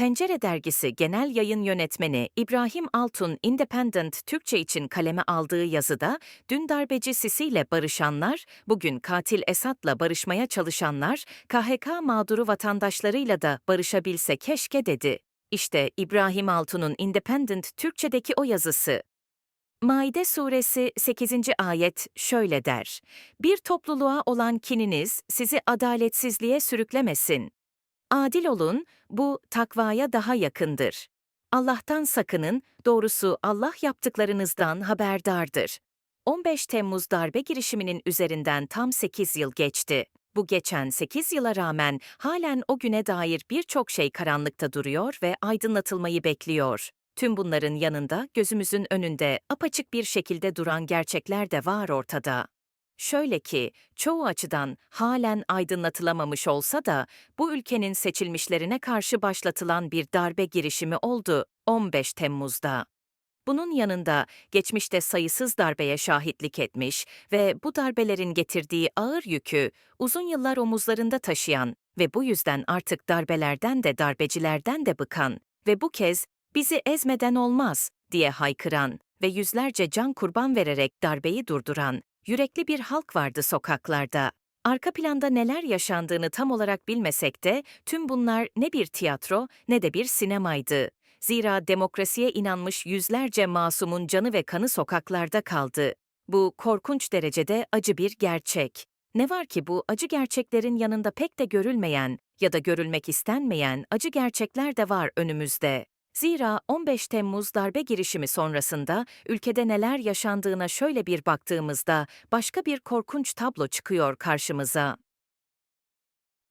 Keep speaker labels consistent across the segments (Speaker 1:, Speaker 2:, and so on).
Speaker 1: Pencere Dergisi Genel Yayın Yönetmeni İbrahim Altun Independent Türkçe için kaleme aldığı yazıda, dün darbeci Sisi ile barışanlar, bugün katil Esad'la barışmaya çalışanlar, KHK mağduru vatandaşlarıyla da barışabilse keşke dedi. İşte İbrahim Altun'un Independent Türkçedeki o yazısı. Maide suresi 8. ayet şöyle der. Bir topluluğa olan kininiz sizi adaletsizliğe sürüklemesin. Adil olun, bu takvaya daha yakındır. Allah'tan sakının, doğrusu Allah yaptıklarınızdan haberdardır. 15 Temmuz darbe girişiminin üzerinden tam 8 yıl geçti. Bu geçen 8 yıla rağmen halen o güne dair birçok şey karanlıkta duruyor ve aydınlatılmayı bekliyor. Tüm bunların yanında gözümüzün önünde apaçık bir şekilde duran gerçekler de var ortada. Şöyle ki, çoğu açıdan halen aydınlatılamamış olsa da bu ülkenin seçilmişlerine karşı başlatılan bir darbe girişimi oldu 15 Temmuz'da. Bunun yanında geçmişte sayısız darbeye şahitlik etmiş ve bu darbelerin getirdiği ağır yükü uzun yıllar omuzlarında taşıyan ve bu yüzden artık darbelerden de darbecilerden de bıkan ve bu kez bizi ezmeden olmaz diye haykıran ve yüzlerce can kurban vererek darbeyi durduran yürekli bir halk vardı sokaklarda. Arka planda neler yaşandığını tam olarak bilmesek de tüm bunlar ne bir tiyatro ne de bir sinemaydı. Zira demokrasiye inanmış yüzlerce masumun canı ve kanı sokaklarda kaldı. Bu korkunç derecede acı bir gerçek. Ne var ki bu acı gerçeklerin yanında pek de görülmeyen ya da görülmek istenmeyen acı gerçekler de var önümüzde. Zira 15 Temmuz darbe girişimi sonrasında ülkede neler yaşandığına şöyle bir baktığımızda başka bir korkunç tablo çıkıyor karşımıza.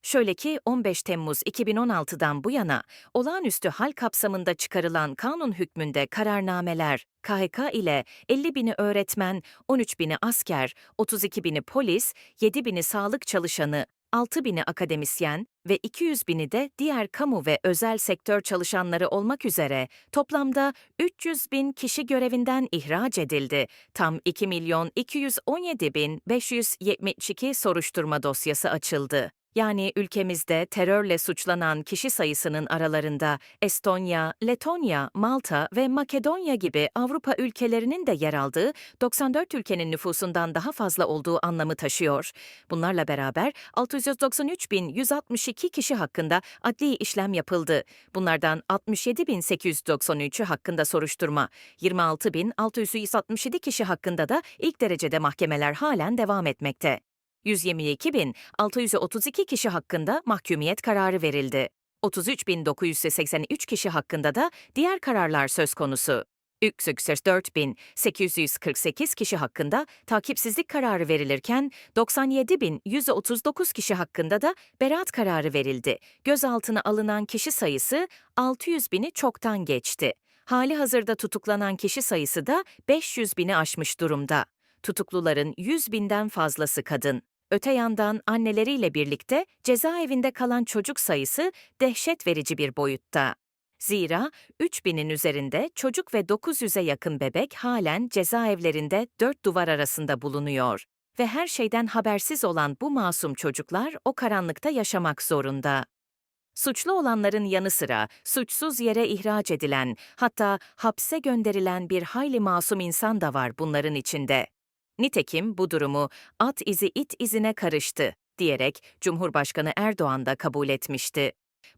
Speaker 1: Şöyle ki 15 Temmuz 2016'dan bu yana olağanüstü hal kapsamında çıkarılan kanun hükmünde kararnameler, KHK ile 50 bini öğretmen, 13 bini asker, 32 bini polis, 7 bini sağlık çalışanı, 6 bini akademisyen ve 200 bini de diğer kamu ve özel sektör çalışanları olmak üzere toplamda 300 bin kişi görevinden ihraç edildi. Tam 2 milyon 217 bin 572 soruşturma dosyası açıldı. Yani ülkemizde terörle suçlanan kişi sayısının aralarında Estonya, Letonya, Malta ve Makedonya gibi Avrupa ülkelerinin de yer aldığı 94 ülkenin nüfusundan daha fazla olduğu anlamı taşıyor. Bunlarla beraber 693.162 kişi hakkında adli işlem yapıldı. Bunlardan 67.893'ü hakkında soruşturma, 26.667 kişi hakkında da ilk derecede mahkemeler halen devam etmekte. 122.632 kişi hakkında mahkumiyet kararı verildi. 33.983 kişi hakkında da diğer kararlar söz konusu. 344.848 kişi hakkında takipsizlik kararı verilirken 97.139 kişi hakkında da beraat kararı verildi. Gözaltına alınan kişi sayısı 600 bini çoktan geçti. Hali hazırda tutuklanan kişi sayısı da 500 bini aşmış durumda. Tutukluların 100 binden fazlası kadın. Öte yandan anneleriyle birlikte cezaevinde kalan çocuk sayısı dehşet verici bir boyutta. Zira 3000'in üzerinde çocuk ve 900'e yakın bebek halen cezaevlerinde dört duvar arasında bulunuyor. Ve her şeyden habersiz olan bu masum çocuklar o karanlıkta yaşamak zorunda. Suçlu olanların yanı sıra suçsuz yere ihraç edilen, hatta hapse gönderilen bir hayli masum insan da var bunların içinde. Nitekim bu durumu at izi it izine karıştı diyerek Cumhurbaşkanı Erdoğan da kabul etmişti.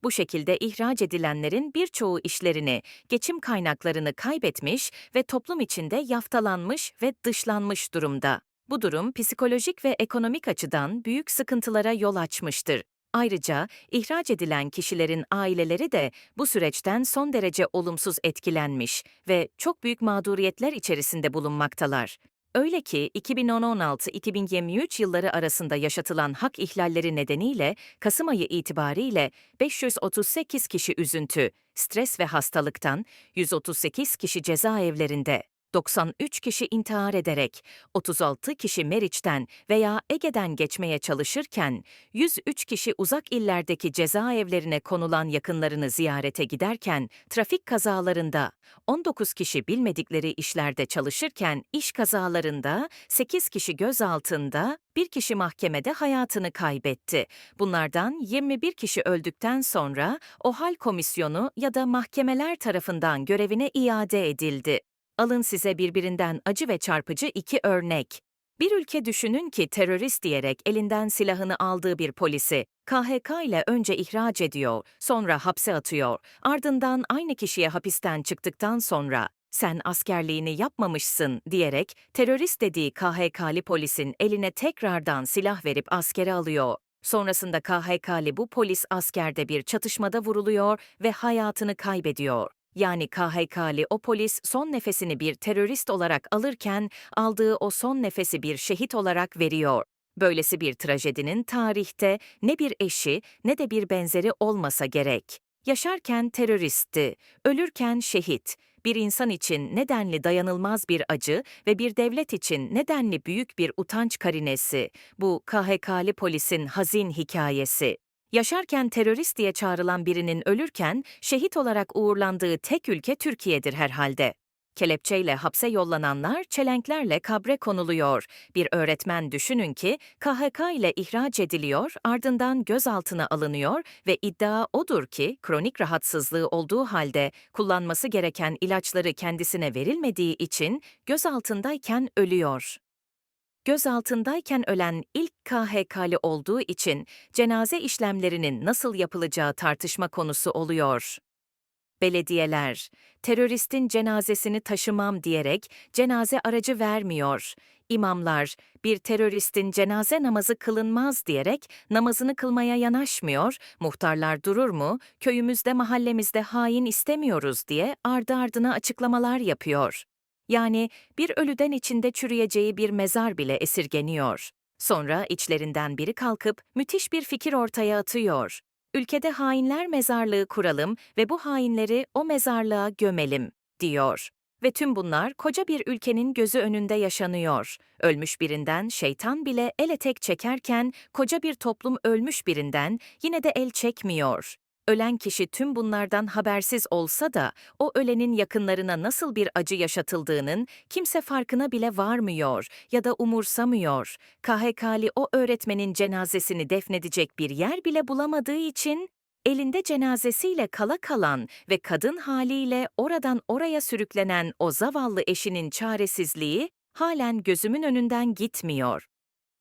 Speaker 1: Bu şekilde ihraç edilenlerin birçoğu işlerini, geçim kaynaklarını kaybetmiş ve toplum içinde yaftalanmış ve dışlanmış durumda. Bu durum psikolojik ve ekonomik açıdan büyük sıkıntılara yol açmıştır. Ayrıca ihraç edilen kişilerin aileleri de bu süreçten son derece olumsuz etkilenmiş ve çok büyük mağduriyetler içerisinde bulunmaktalar. Öyle ki 2016-2023 yılları arasında yaşatılan hak ihlalleri nedeniyle Kasım ayı itibariyle 538 kişi üzüntü, stres ve hastalıktan, 138 kişi cezaevlerinde, 93 kişi intihar ederek, 36 kişi Meriç'ten veya Ege'den geçmeye çalışırken, 103 kişi uzak illerdeki cezaevlerine konulan yakınlarını ziyarete giderken, trafik kazalarında, 19 kişi bilmedikleri işlerde çalışırken, iş kazalarında, 8 kişi gözaltında, bir kişi mahkemede hayatını kaybetti. Bunlardan 21 kişi öldükten sonra OHAL komisyonu ya da mahkemeler tarafından görevine iade edildi. Alın size birbirinden acı ve çarpıcı iki örnek. Bir ülke düşünün ki terörist diyerek elinden silahını aldığı bir polisi KHK ile önce ihraç ediyor, sonra hapse atıyor. Ardından aynı kişiye hapisten çıktıktan sonra sen askerliğini yapmamışsın diyerek terörist dediği KHK'li polisin eline tekrardan silah verip askere alıyor. Sonrasında KHK'li bu polis askerde bir çatışmada vuruluyor ve hayatını kaybediyor. Yani KHK'li o polis son nefesini bir terörist olarak alırken aldığı o son nefesi bir şehit olarak veriyor. Böylesi bir trajedinin tarihte ne bir eşi ne de bir benzeri olmasa gerek. Yaşarken teröristti, ölürken şehit. Bir insan için nedenli dayanılmaz bir acı ve bir devlet için nedenli büyük bir utanç karinesi. Bu KHK'li polisin hazin hikayesi. Yaşarken terörist diye çağrılan birinin ölürken şehit olarak uğurlandığı tek ülke Türkiye'dir herhalde. Kelepçeyle hapse yollananlar çelenklerle kabre konuluyor. Bir öğretmen düşünün ki KHK ile ihraç ediliyor, ardından gözaltına alınıyor ve iddia odur ki kronik rahatsızlığı olduğu halde kullanması gereken ilaçları kendisine verilmediği için gözaltındayken ölüyor. Gözaltındayken ölen ilk KHK'li olduğu için cenaze işlemlerinin nasıl yapılacağı tartışma konusu oluyor. Belediyeler, teröristin cenazesini taşımam diyerek cenaze aracı vermiyor. İmamlar, bir teröristin cenaze namazı kılınmaz diyerek namazını kılmaya yanaşmıyor. Muhtarlar durur mu? Köyümüzde, mahallemizde hain istemiyoruz diye ardı ardına açıklamalar yapıyor. Yani bir ölüden içinde çürüyeceği bir mezar bile esirgeniyor. Sonra içlerinden biri kalkıp müthiş bir fikir ortaya atıyor. Ülkede hainler mezarlığı kuralım ve bu hainleri o mezarlığa gömelim, diyor. Ve tüm bunlar koca bir ülkenin gözü önünde yaşanıyor. Ölmüş birinden şeytan bile el etek çekerken koca bir toplum ölmüş birinden yine de el çekmiyor. Ölen kişi tüm bunlardan habersiz olsa da o ölenin yakınlarına nasıl bir acı yaşatıldığının kimse farkına bile varmıyor ya da umursamıyor. KHK'li o öğretmenin cenazesini defnedecek bir yer bile bulamadığı için elinde cenazesiyle kala kalan ve kadın haliyle oradan oraya sürüklenen o zavallı eşinin çaresizliği halen gözümün önünden gitmiyor.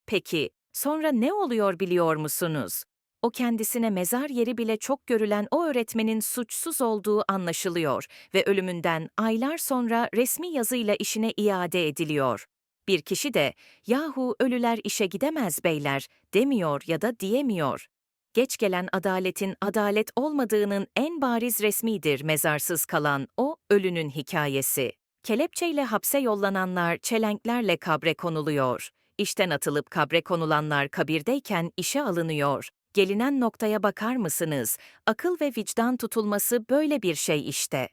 Speaker 1: Peki, sonra ne oluyor biliyor musunuz? O kendisine mezar yeri bile çok görülen o öğretmenin suçsuz olduğu anlaşılıyor ve ölümünden aylar sonra resmi yazıyla işine iade ediliyor. Bir kişi de yahu ölüler işe gidemez beyler demiyor ya da diyemiyor. Geç gelen adaletin adalet olmadığının en bariz resmidir mezarsız kalan o ölünün hikayesi. Kelepçeyle hapse yollananlar çelenklerle kabre konuluyor. İşten atılıp kabre konulanlar kabirdeyken işe alınıyor. Gelinen noktaya bakar mısınız? Akıl ve vicdan tutulması böyle bir şey işte.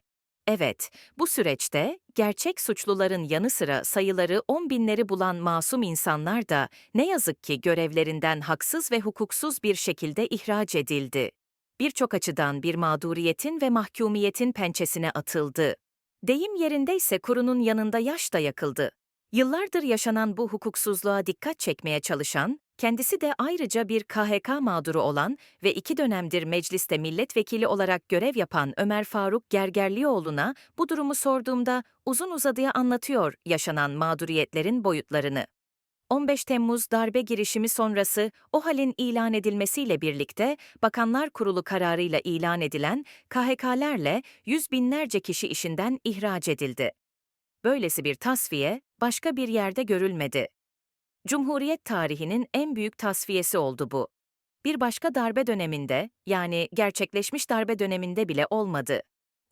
Speaker 1: Evet, bu süreçte gerçek suçluların yanı sıra sayıları on binleri bulan masum insanlar da ne yazık ki görevlerinden haksız ve hukuksuz bir şekilde ihraç edildi. Birçok açıdan bir mağduriyetin ve mahkumiyetin pençesine atıldı. Deyim yerindeyse kurunun yanında yaş da yakıldı. Yıllardır yaşanan bu hukuksuzluğa dikkat çekmeye çalışan, kendisi de ayrıca bir KHK mağduru olan ve iki dönemdir mecliste milletvekili olarak görev yapan Ömer Faruk Gergerlioğlu'na bu durumu sorduğumda uzun uzadıya anlatıyor yaşanan mağduriyetlerin boyutlarını. 15 Temmuz darbe girişimi sonrası o halin ilan edilmesiyle birlikte Bakanlar Kurulu kararıyla ilan edilen KHK'lerle yüz binlerce kişi işinden ihraç edildi. Böylesi bir tasfiye başka bir yerde görülmedi. Cumhuriyet tarihinin en büyük tasfiyesi oldu bu. Bir başka darbe döneminde, yani gerçekleşmiş darbe döneminde bile olmadı.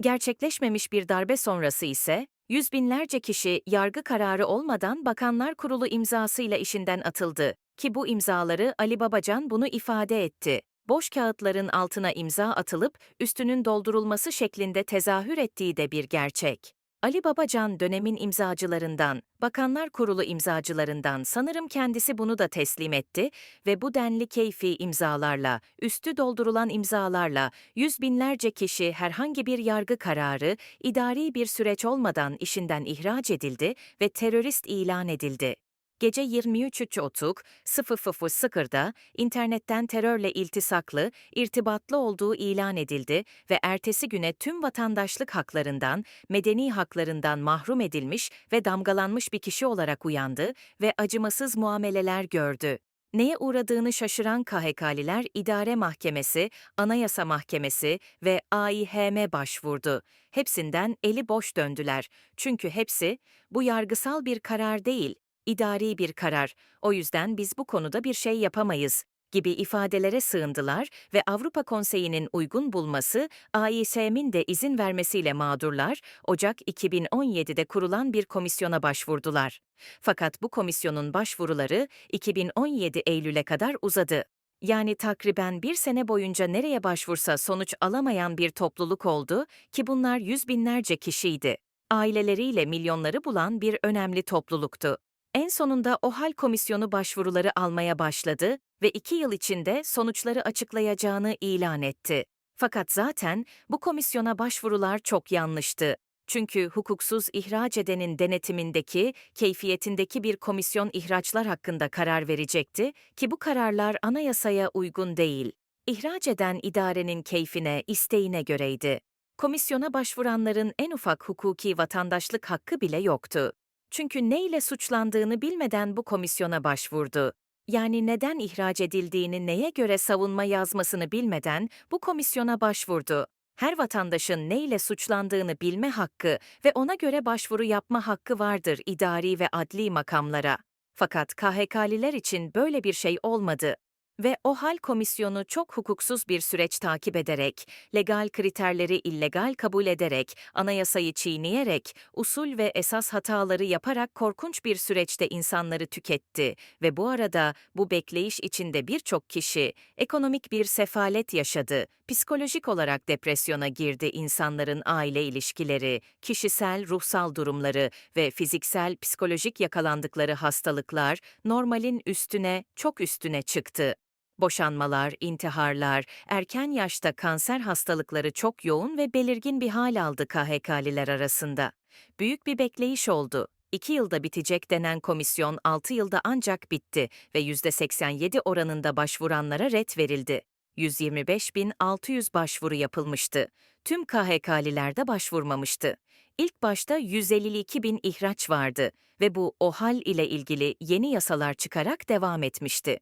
Speaker 1: Gerçekleşmemiş bir darbe sonrası ise, yüz binlerce kişi yargı kararı olmadan Bakanlar Kurulu imzasıyla işinden atıldı ki bu imzaları Ali Babacan bunu ifade etti. Boş kağıtların altına imza atılıp üstünün doldurulması şeklinde tezahür ettiği de bir gerçek. Ali Babacan dönemin imzacılarından, Bakanlar Kurulu imzacılarından sanırım kendisi bunu da teslim etti ve bu denli keyfi imzalarla, üstü doldurulan imzalarla yüz binlerce kişi herhangi bir yargı kararı, idari bir süreç olmadan işinden ihraç edildi ve terörist ilan edildi. Gece 23.30 00.00'da internetten terörle iltisaklı, irtibatlı olduğu ilan edildi ve ertesi güne tüm vatandaşlık haklarından, medeni haklarından mahrum edilmiş ve damgalanmış bir kişi olarak uyandı ve acımasız muameleler gördü. Neye uğradığını şaşıran KHK'liler İdare Mahkemesi, Anayasa Mahkemesi ve AİHM başvurdu. Hepsinden eli boş döndüler. Çünkü hepsi bu yargısal bir karar değil, idari bir karar. O yüzden biz bu konuda bir şey yapamayız gibi ifadelere sığındılar ve Avrupa Konseyi'nin uygun bulması, AİSM'in de izin vermesiyle mağdurlar, Ocak 2017'de kurulan bir komisyona başvurdular. Fakat bu komisyonun başvuruları 2017 Eylül'e kadar uzadı. Yani takriben bir sene boyunca nereye başvursa sonuç alamayan bir topluluk oldu ki bunlar yüz binlerce kişiydi. Aileleriyle milyonları bulan bir önemli topluluktu. En sonunda OHAL komisyonu başvuruları almaya başladı ve iki yıl içinde sonuçları açıklayacağını ilan etti. Fakat zaten bu komisyona başvurular çok yanlıştı. Çünkü hukuksuz ihraç edenin denetimindeki, keyfiyetindeki bir komisyon ihraçlar hakkında karar verecekti ki bu kararlar anayasaya uygun değil. İhraç eden idarenin keyfine, isteğine göreydi. Komisyona başvuranların en ufak hukuki vatandaşlık hakkı bile yoktu. Çünkü neyle suçlandığını bilmeden bu komisyona başvurdu. Yani neden ihraç edildiğini neye göre savunma yazmasını bilmeden bu komisyona başvurdu. Her vatandaşın neyle suçlandığını bilme hakkı ve ona göre başvuru yapma hakkı vardır idari ve adli makamlara. Fakat KHK'liler için böyle bir şey olmadı ve OHAL komisyonu çok hukuksuz bir süreç takip ederek, legal kriterleri illegal kabul ederek, anayasayı çiğneyerek, usul ve esas hataları yaparak korkunç bir süreçte insanları tüketti ve bu arada bu bekleyiş içinde birçok kişi ekonomik bir sefalet yaşadı, psikolojik olarak depresyona girdi insanların aile ilişkileri, kişisel ruhsal durumları ve fiziksel psikolojik yakalandıkları hastalıklar normalin üstüne, çok üstüne çıktı. Boşanmalar, intiharlar, erken yaşta kanser hastalıkları çok yoğun ve belirgin bir hal aldı KHK'liler arasında. Büyük bir bekleyiş oldu. 2 yılda bitecek denen komisyon 6 yılda ancak bitti ve %87 oranında başvuranlara ret verildi. 125.600 başvuru yapılmıştı. Tüm KHK'liler de başvurmamıştı. İlk başta 152 bin ihraç vardı ve bu OHAL ile ilgili yeni yasalar çıkarak devam etmişti.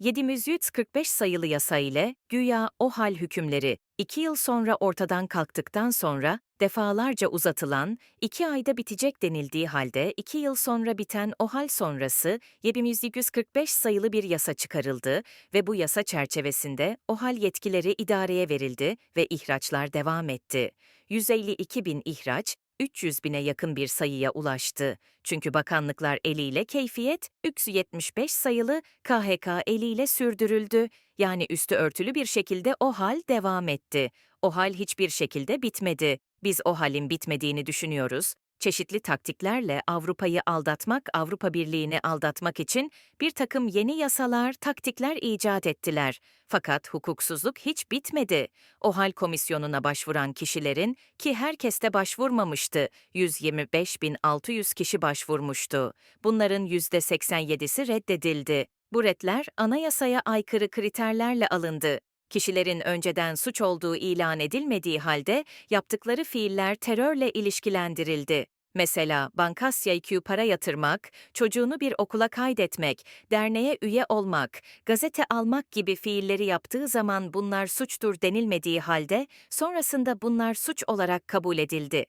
Speaker 1: 7145 sayılı yasa ile güya o hal hükümleri iki yıl sonra ortadan kalktıktan sonra defalarca uzatılan, iki ayda bitecek denildiği halde iki yıl sonra biten o hal sonrası 7145 sayılı bir yasa çıkarıldı ve bu yasa çerçevesinde o hal yetkileri idareye verildi ve ihraçlar devam etti. 152 bin ihraç, 300 bine yakın bir sayıya ulaştı. Çünkü bakanlıklar eliyle keyfiyet, üksü 75 sayılı KHK eliyle sürdürüldü. Yani üstü örtülü bir şekilde o hal devam etti. O hal hiçbir şekilde bitmedi. Biz o halin bitmediğini düşünüyoruz çeşitli taktiklerle Avrupa'yı aldatmak, Avrupa Birliği'ni aldatmak için bir takım yeni yasalar, taktikler icat ettiler. Fakat hukuksuzluk hiç bitmedi. OHAL komisyonuna başvuran kişilerin ki herkes de başvurmamıştı. 125.600 kişi başvurmuştu. Bunların %87'si reddedildi. Bu redler anayasaya aykırı kriterlerle alındı. Kişilerin önceden suç olduğu ilan edilmediği halde yaptıkları fiiller terörle ilişkilendirildi. Mesela Bankasya IQ para yatırmak, çocuğunu bir okula kaydetmek, derneğe üye olmak, gazete almak gibi fiilleri yaptığı zaman bunlar suçtur denilmediği halde sonrasında bunlar suç olarak kabul edildi.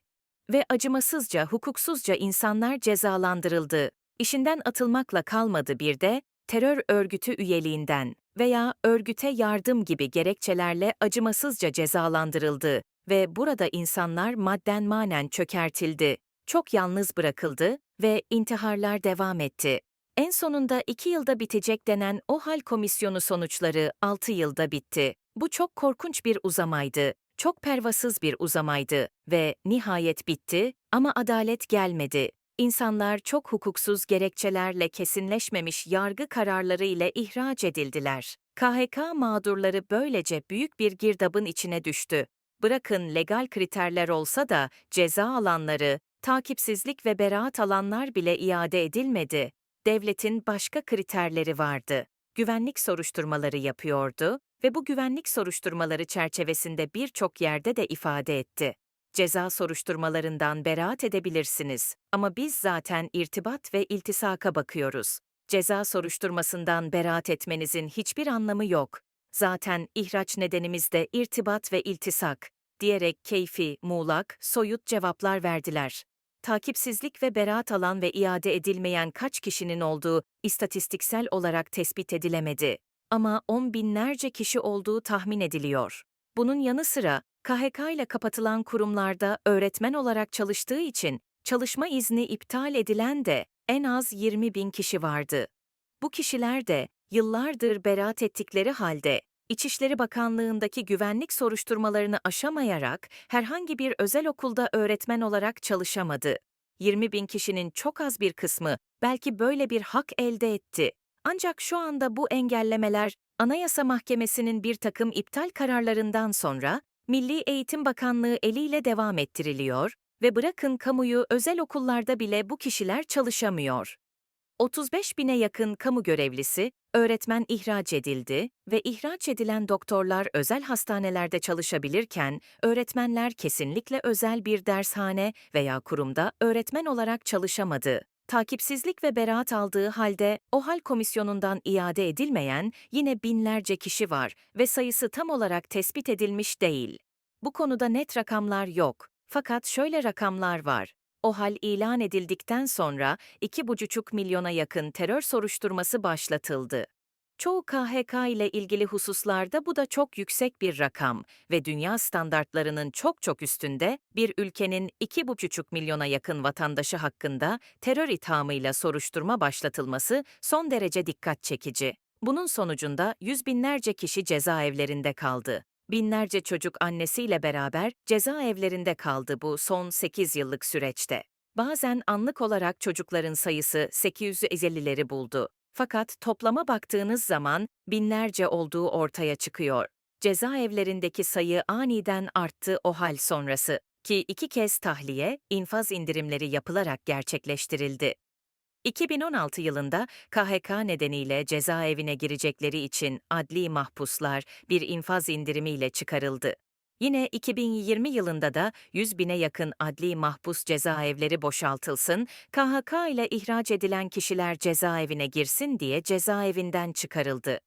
Speaker 1: Ve acımasızca, hukuksuzca insanlar cezalandırıldı. İşinden atılmakla kalmadı bir de terör örgütü üyeliğinden veya örgüte yardım gibi gerekçelerle acımasızca cezalandırıldı ve burada insanlar madden manen çökertildi, çok yalnız bırakıldı ve intiharlar devam etti. En sonunda iki yılda bitecek denen OHAL komisyonu sonuçları altı yılda bitti. Bu çok korkunç bir uzamaydı. çok pervasız bir uzamaydı ve nihayet bitti ama adalet gelmedi. İnsanlar çok hukuksuz gerekçelerle kesinleşmemiş yargı kararları ile ihraç edildiler. KHK mağdurları böylece büyük bir girdabın içine düştü. Bırakın legal kriterler olsa da ceza alanları, takipsizlik ve beraat alanlar bile iade edilmedi. Devletin başka kriterleri vardı. Güvenlik soruşturmaları yapıyordu ve bu güvenlik soruşturmaları çerçevesinde birçok yerde de ifade etti. Ceza soruşturmalarından beraat edebilirsiniz ama biz zaten irtibat ve iltisaka bakıyoruz. Ceza soruşturmasından beraat etmenizin hiçbir anlamı yok. Zaten ihraç nedenimiz de irtibat ve iltisak diyerek keyfi, muğlak, soyut cevaplar verdiler. Takipsizlik ve beraat alan ve iade edilmeyen kaç kişinin olduğu istatistiksel olarak tespit edilemedi. Ama on binlerce kişi olduğu tahmin ediliyor. Bunun yanı sıra KHK ile kapatılan kurumlarda öğretmen olarak çalıştığı için çalışma izni iptal edilen de en az 20 bin kişi vardı. Bu kişiler de yıllardır beraat ettikleri halde İçişleri Bakanlığındaki güvenlik soruşturmalarını aşamayarak herhangi bir özel okulda öğretmen olarak çalışamadı. 20 bin kişinin çok az bir kısmı belki böyle bir hak elde etti. Ancak şu anda bu engellemeler Anayasa Mahkemesi'nin bir takım iptal kararlarından sonra Milli Eğitim Bakanlığı eliyle devam ettiriliyor ve bırakın kamuyu özel okullarda bile bu kişiler çalışamıyor. 35 bine yakın kamu görevlisi, öğretmen ihraç edildi ve ihraç edilen doktorlar özel hastanelerde çalışabilirken, öğretmenler kesinlikle özel bir dershane veya kurumda öğretmen olarak çalışamadı. Takipsizlik ve beraat aldığı halde OHAL komisyonundan iade edilmeyen yine binlerce kişi var ve sayısı tam olarak tespit edilmiş değil. Bu konuda net rakamlar yok. Fakat şöyle rakamlar var. OHAL ilan edildikten sonra 2,5 milyona yakın terör soruşturması başlatıldı. Çoğu KHK ile ilgili hususlarda bu da çok yüksek bir rakam ve dünya standartlarının çok çok üstünde bir ülkenin 2,5 milyona yakın vatandaşı hakkında terör ithamıyla soruşturma başlatılması son derece dikkat çekici. Bunun sonucunda yüz binlerce kişi cezaevlerinde kaldı. Binlerce çocuk annesiyle beraber cezaevlerinde kaldı bu son 8 yıllık süreçte. Bazen anlık olarak çocukların sayısı 850'leri buldu. Fakat toplama baktığınız zaman binlerce olduğu ortaya çıkıyor. Cezaevlerindeki sayı aniden arttı o hal sonrası ki iki kez tahliye, infaz indirimleri yapılarak gerçekleştirildi. 2016 yılında KHK nedeniyle cezaevine girecekleri için adli mahpuslar bir infaz indirimiyle çıkarıldı. Yine 2020 yılında da 100 bine yakın adli mahpus cezaevleri boşaltılsın, KHK ile ihraç edilen kişiler cezaevine girsin diye cezaevinden çıkarıldı.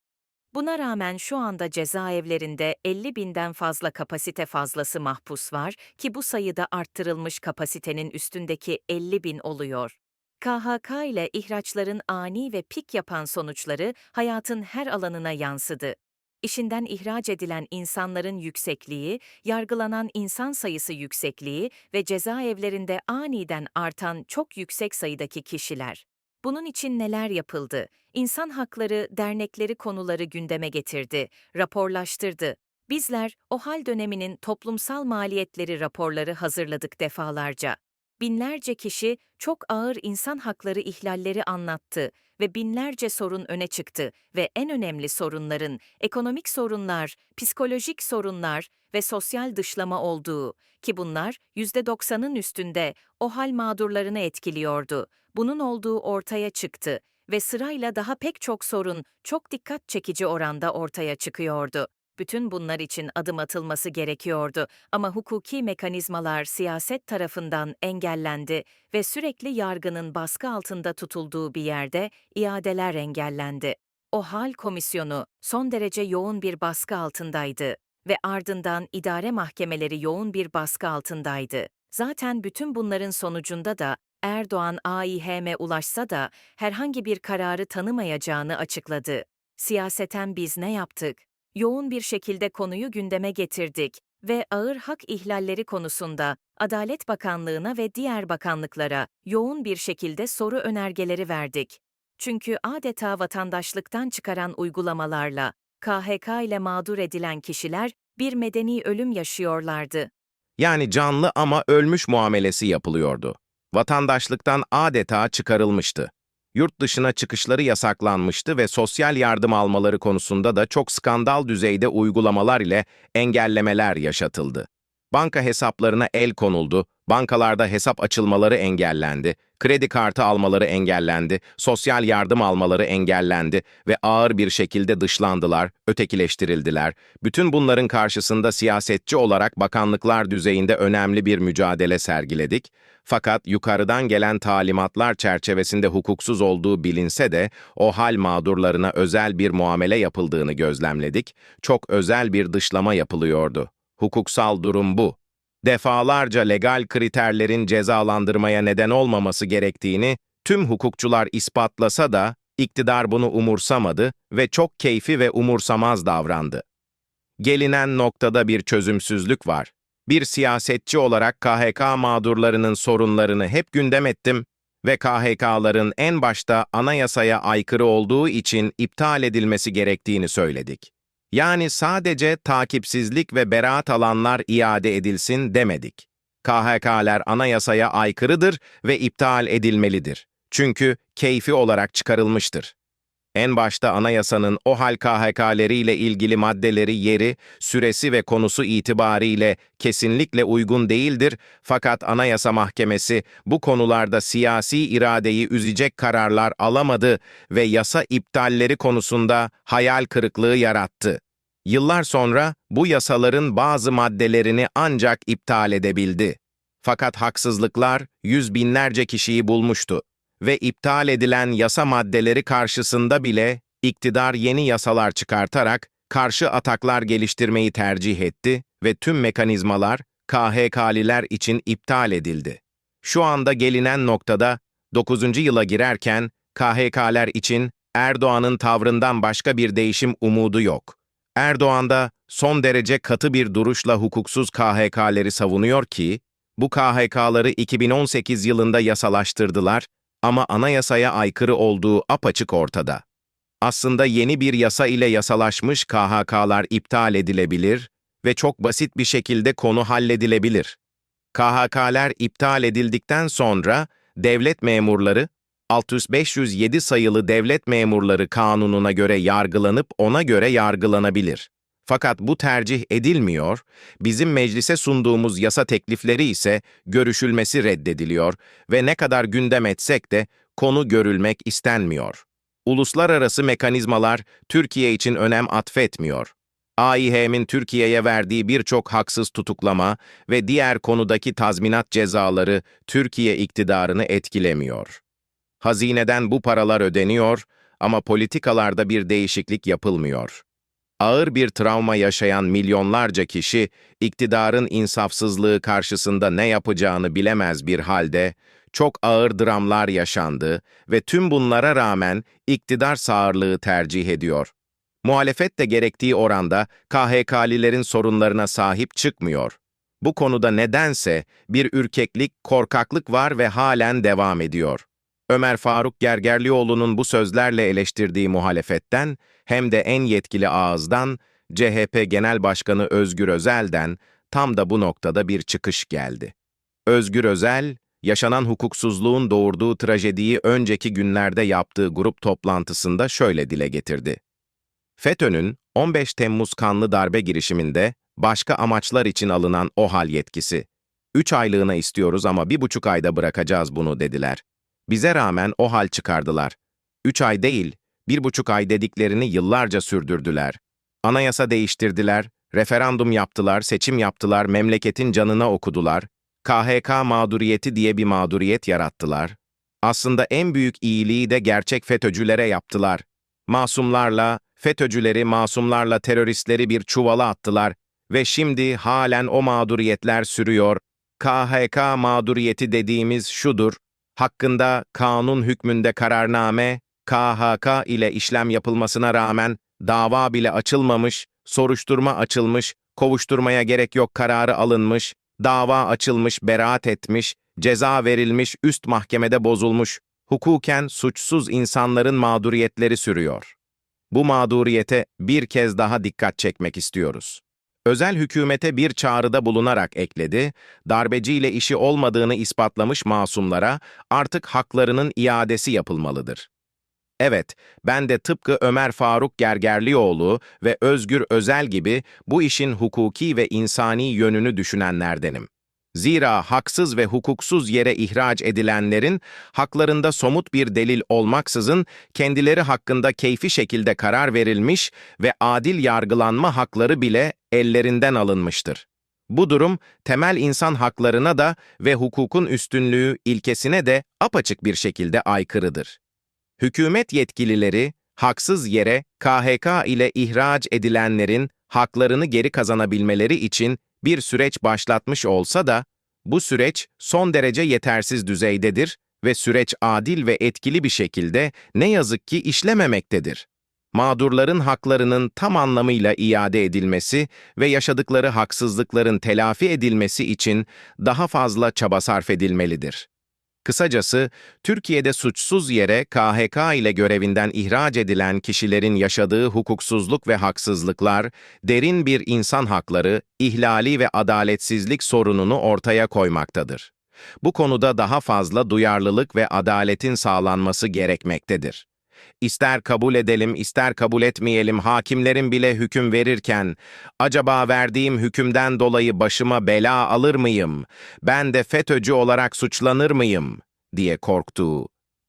Speaker 1: Buna rağmen şu anda cezaevlerinde 50 binden fazla kapasite fazlası mahpus var ki bu sayıda arttırılmış kapasitenin üstündeki 50 bin oluyor. KHK ile ihraçların ani ve pik yapan sonuçları hayatın her alanına yansıdı. İşinden ihraç edilen insanların yüksekliği, yargılanan insan sayısı yüksekliği ve cezaevlerinde aniden artan çok yüksek sayıdaki kişiler. Bunun için neler yapıldı? İnsan hakları dernekleri konuları gündeme getirdi, raporlaştırdı. Bizler o hal döneminin toplumsal maliyetleri raporları hazırladık defalarca. Binlerce kişi çok ağır insan hakları ihlalleri anlattı ve binlerce sorun öne çıktı ve en önemli sorunların ekonomik sorunlar, psikolojik sorunlar ve sosyal dışlama olduğu ki bunlar %90'ın üstünde o hal mağdurlarını etkiliyordu. Bunun olduğu ortaya çıktı ve sırayla daha pek çok sorun çok dikkat çekici oranda ortaya çıkıyordu. Bütün bunlar için adım atılması gerekiyordu ama hukuki mekanizmalar siyaset tarafından engellendi ve sürekli yargının baskı altında tutulduğu bir yerde iadeler engellendi. O hal komisyonu son derece yoğun bir baskı altındaydı ve ardından idare mahkemeleri yoğun bir baskı altındaydı. Zaten bütün bunların sonucunda da Erdoğan AİHM ulaşsa da herhangi bir kararı tanımayacağını açıkladı. Siyaseten biz ne yaptık? Yoğun bir şekilde konuyu gündeme getirdik ve ağır hak ihlalleri konusunda Adalet Bakanlığı'na ve diğer bakanlıklara yoğun bir şekilde soru önergeleri verdik. Çünkü adeta vatandaşlıktan çıkaran uygulamalarla KHK ile mağdur edilen kişiler bir medeni ölüm yaşıyorlardı.
Speaker 2: Yani canlı ama ölmüş muamelesi yapılıyordu. Vatandaşlıktan adeta çıkarılmıştı. Yurt dışına çıkışları yasaklanmıştı ve sosyal yardım almaları konusunda da çok skandal düzeyde uygulamalar ile engellemeler yaşatıldı. Banka hesaplarına el konuldu, bankalarda hesap açılmaları engellendi, kredi kartı almaları engellendi, sosyal yardım almaları engellendi ve ağır bir şekilde dışlandılar, ötekileştirildiler. Bütün bunların karşısında siyasetçi olarak bakanlıklar düzeyinde önemli bir mücadele sergiledik. Fakat yukarıdan gelen talimatlar çerçevesinde hukuksuz olduğu bilinse de o hal mağdurlarına özel bir muamele yapıldığını gözlemledik. Çok özel bir dışlama yapılıyordu. Hukuksal durum bu. Defalarca legal kriterlerin cezalandırmaya neden olmaması gerektiğini tüm hukukçular ispatlasa da iktidar bunu umursamadı ve çok keyfi ve umursamaz davrandı. Gelinen noktada bir çözümsüzlük var. Bir siyasetçi olarak KHK mağdurlarının sorunlarını hep gündem ettim ve KHK'ların en başta anayasaya aykırı olduğu için iptal edilmesi gerektiğini söyledik. Yani sadece takipsizlik ve beraat alanlar iade edilsin demedik. KHK'ler anayasaya aykırıdır ve iptal edilmelidir. Çünkü keyfi olarak çıkarılmıştır. En başta anayasanın o hal KHK'leriyle ilgili maddeleri yeri, süresi ve konusu itibariyle kesinlikle uygun değildir fakat Anayasa Mahkemesi bu konularda siyasi iradeyi üzecek kararlar alamadı ve yasa iptalleri konusunda hayal kırıklığı yarattı. Yıllar sonra bu yasaların bazı maddelerini ancak iptal edebildi. Fakat haksızlıklar yüz binlerce kişiyi bulmuştu ve iptal edilen yasa maddeleri karşısında bile iktidar yeni yasalar çıkartarak karşı ataklar geliştirmeyi tercih etti ve tüm mekanizmalar KHK'liler için iptal edildi. Şu anda gelinen noktada 9. yıla girerken KHK'ler için Erdoğan'ın tavrından başka bir değişim umudu yok. Erdoğan da son derece katı bir duruşla hukuksuz KHK'leri savunuyor ki, bu KHK'ları 2018 yılında yasalaştırdılar ama anayasaya aykırı olduğu apaçık ortada. Aslında yeni bir yasa ile yasalaşmış KHK'lar iptal edilebilir ve çok basit bir şekilde konu halledilebilir. KHK'ler iptal edildikten sonra devlet memurları 6507 sayılı devlet memurları kanununa göre yargılanıp ona göre yargılanabilir. Fakat bu tercih edilmiyor, bizim meclise sunduğumuz yasa teklifleri ise görüşülmesi reddediliyor ve ne kadar gündem etsek de konu görülmek istenmiyor. Uluslararası mekanizmalar Türkiye için önem atfetmiyor. AİHM'in Türkiye'ye verdiği birçok haksız tutuklama ve diğer konudaki tazminat cezaları Türkiye iktidarını etkilemiyor. Hazineden bu paralar ödeniyor ama politikalarda bir değişiklik yapılmıyor. Ağır bir travma yaşayan milyonlarca kişi, iktidarın insafsızlığı karşısında ne yapacağını bilemez bir halde, çok ağır dramlar yaşandı ve tüm bunlara rağmen iktidar sağırlığı tercih ediyor. Muhalefet de gerektiği oranda KHK'lilerin sorunlarına sahip çıkmıyor. Bu konuda nedense bir ürkeklik, korkaklık var ve halen devam ediyor. Ömer Faruk Gergerlioğlu'nun bu sözlerle eleştirdiği muhalefetten hem de en yetkili ağızdan CHP Genel Başkanı Özgür Özel'den tam da bu noktada bir çıkış geldi. Özgür Özel, yaşanan hukuksuzluğun doğurduğu trajediyi önceki günlerde yaptığı grup toplantısında şöyle dile getirdi. FETÖ'nün 15 Temmuz kanlı darbe girişiminde başka amaçlar için alınan o hal yetkisi. Üç aylığına istiyoruz ama bir buçuk ayda bırakacağız bunu dediler. Bize rağmen o hal çıkardılar. Üç ay değil, bir buçuk ay dediklerini yıllarca sürdürdüler. Anayasa değiştirdiler, referandum yaptılar, seçim yaptılar, memleketin canına okudular. KHK mağduriyeti diye bir mağduriyet yarattılar. Aslında en büyük iyiliği de gerçek FETÖ'cülere yaptılar. Masumlarla, FETÖ'cüleri masumlarla teröristleri bir çuvala attılar ve şimdi halen o mağduriyetler sürüyor. KHK mağduriyeti dediğimiz şudur, hakkında kanun hükmünde kararname, KHK ile işlem yapılmasına rağmen dava bile açılmamış, soruşturma açılmış, kovuşturmaya gerek yok kararı alınmış, dava açılmış, beraat etmiş, ceza verilmiş, üst mahkemede bozulmuş, hukuken suçsuz insanların mağduriyetleri sürüyor. Bu mağduriyete bir kez daha dikkat çekmek istiyoruz. Özel hükümete bir çağrıda bulunarak ekledi, darbeciyle işi olmadığını ispatlamış masumlara artık haklarının iadesi yapılmalıdır. Evet, ben de tıpkı Ömer Faruk Gergerlioğlu ve Özgür Özel gibi bu işin hukuki ve insani yönünü düşünenlerdenim. Zira haksız ve hukuksuz yere ihraç edilenlerin haklarında somut bir delil olmaksızın kendileri hakkında keyfi şekilde karar verilmiş ve adil yargılanma hakları bile ellerinden alınmıştır. Bu durum temel insan haklarına da ve hukukun üstünlüğü ilkesine de apaçık bir şekilde aykırıdır. Hükümet yetkilileri haksız yere KHK ile ihraç edilenlerin haklarını geri kazanabilmeleri için bir süreç başlatmış olsa da bu süreç son derece yetersiz düzeydedir ve süreç adil ve etkili bir şekilde ne yazık ki işlememektedir. Mağdurların haklarının tam anlamıyla iade edilmesi ve yaşadıkları haksızlıkların telafi edilmesi için daha fazla çaba sarf edilmelidir. Kısacası, Türkiye'de suçsuz yere KHK ile görevinden ihraç edilen kişilerin yaşadığı hukuksuzluk ve haksızlıklar, derin bir insan hakları, ihlali ve adaletsizlik sorununu ortaya koymaktadır. Bu konuda daha fazla duyarlılık ve adaletin sağlanması gerekmektedir. İster kabul edelim, ister kabul etmeyelim hakimlerin bile hüküm verirken, acaba verdiğim hükümden dolayı başıma bela alır mıyım, ben de FETÖ'cü olarak suçlanır mıyım, diye korktuğu.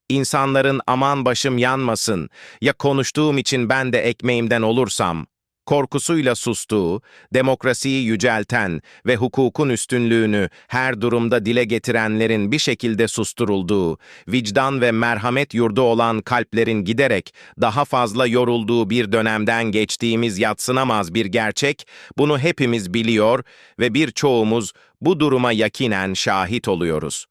Speaker 2: İnsanların aman başım yanmasın, ya konuştuğum için ben de ekmeğimden olursam, korkusuyla sustuğu, demokrasiyi yücelten ve hukukun üstünlüğünü her durumda dile getirenlerin bir şekilde susturulduğu, vicdan ve merhamet yurdu olan kalplerin giderek daha fazla yorulduğu bir dönemden geçtiğimiz yatsınamaz bir gerçek, bunu hepimiz biliyor ve birçoğumuz bu duruma yakinen şahit oluyoruz.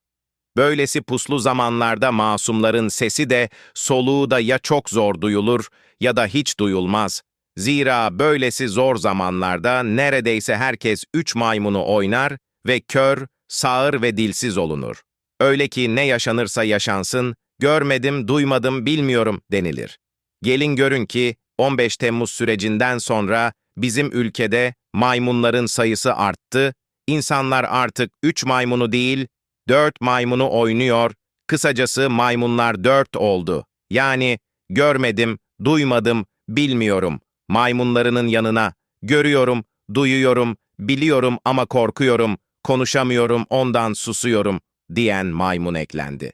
Speaker 2: Böylesi puslu zamanlarda masumların sesi de, soluğu da ya çok zor duyulur ya da hiç duyulmaz. Zira böylesi zor zamanlarda neredeyse herkes üç maymunu oynar ve kör, sağır ve dilsiz olunur. Öyle ki ne yaşanırsa yaşansın, görmedim, duymadım, bilmiyorum denilir. Gelin görün ki 15 Temmuz sürecinden sonra bizim ülkede maymunların sayısı arttı, insanlar artık üç maymunu değil, dört maymunu oynuyor, kısacası maymunlar dört oldu. Yani görmedim, duymadım, bilmiyorum maymunlarının yanına, görüyorum, duyuyorum, biliyorum ama korkuyorum, konuşamıyorum, ondan susuyorum, diyen maymun eklendi.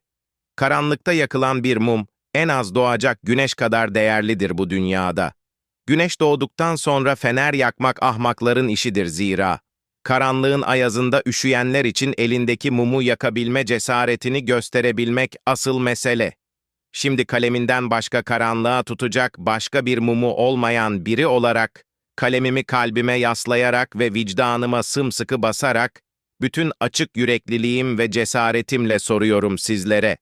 Speaker 2: Karanlıkta yakılan bir mum, en az doğacak güneş kadar değerlidir bu dünyada. Güneş doğduktan sonra fener yakmak ahmakların işidir zira. Karanlığın ayazında üşüyenler için elindeki mumu yakabilme cesaretini gösterebilmek asıl mesele. Şimdi kaleminden başka karanlığa tutacak başka bir mumu olmayan biri olarak, kalemimi kalbime yaslayarak ve vicdanıma sımsıkı basarak, bütün açık yürekliliğim ve cesaretimle soruyorum sizlere.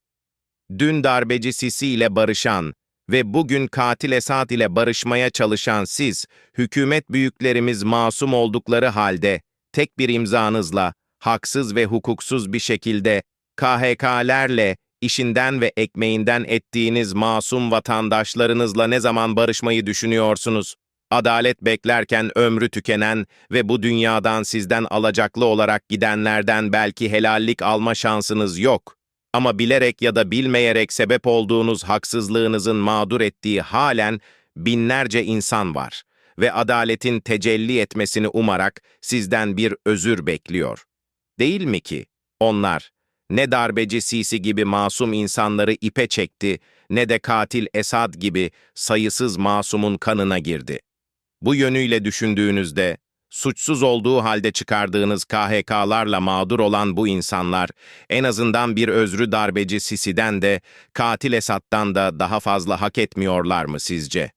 Speaker 2: Dün darbeci Sisi ile barışan ve bugün katil Esad ile barışmaya çalışan siz, hükümet büyüklerimiz masum oldukları halde, tek bir imzanızla, haksız ve hukuksuz bir şekilde, KHK'lerle, işinden ve ekmeğinden ettiğiniz masum vatandaşlarınızla ne zaman barışmayı düşünüyorsunuz? Adalet beklerken ömrü tükenen ve bu dünyadan sizden alacaklı olarak gidenlerden belki helallik alma şansınız yok. Ama bilerek ya da bilmeyerek sebep olduğunuz haksızlığınızın mağdur ettiği halen binlerce insan var ve adaletin tecelli etmesini umarak sizden bir özür bekliyor. Değil mi ki? Onlar, ne darbeci Sisi gibi masum insanları ipe çekti, ne de katil Esad gibi sayısız masumun kanına girdi. Bu yönüyle düşündüğünüzde, suçsuz olduğu halde çıkardığınız KHK'larla mağdur olan bu insanlar, en azından bir özrü darbeci Sisi'den de, katil Esad'dan da daha fazla hak etmiyorlar mı sizce?